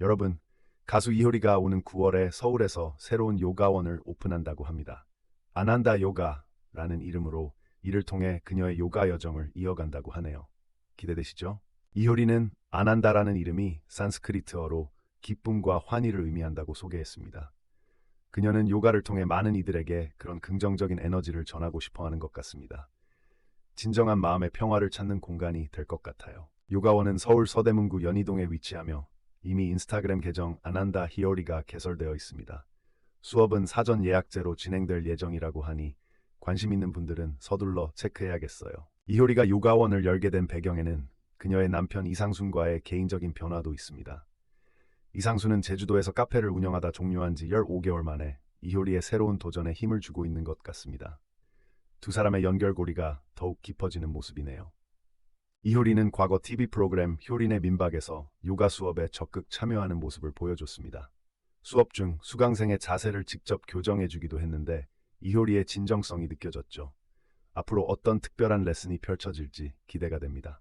여러분, 가수 이효리가 오는 9월에 서울에서 새로운 요가원을 오픈한다고 합니다. 아난다 요가라는 이름으로 이를 통해 그녀의 요가 여정을 이어간다고 하네요. 기대되시죠? 이효리는 아난다라는 이름이 산스크리트어로 기쁨과 환희를 의미한다고 소개했습니다. 그녀는 요가를 통해 많은 이들에게 그런 긍정적인 에너지를 전하고 싶어 하는 것 같습니다. 진정한 마음의 평화를 찾는 공간이 될 것 같아요. 요가원은 서울 서대문구 연희동에 위치하며 이미 인스타그램 계정 아난다 히어리가 개설되어 있습니다. 수업은 사전 예약제로 진행될 예정이라고 하니 관심 있는 분들은 서둘러 체크해야겠어요. 이효리가 요가원을 열게 된 배경에는 그녀의 남편 이상순과의 개인적인 변화도 있습니다. 이상순은 제주도에서 카페를 운영하다 종료한 지 15개월 만에 이효리의 새로운 도전에 힘을 주고 있는 것 같습니다. 두 사람의 연결고리가 더욱 깊어지는 모습이네요. 이효리는 과거 TV 프로그램 효린의 민박에서 요가 수업에 적극 참여하는 모습을 보여줬습니다. 수업 중 수강생의 자세를 직접 교정해주기도 했는데 이효리의 진정성이 느껴졌죠. 앞으로 어떤 특별한 레슨이 펼쳐질지 기대가 됩니다.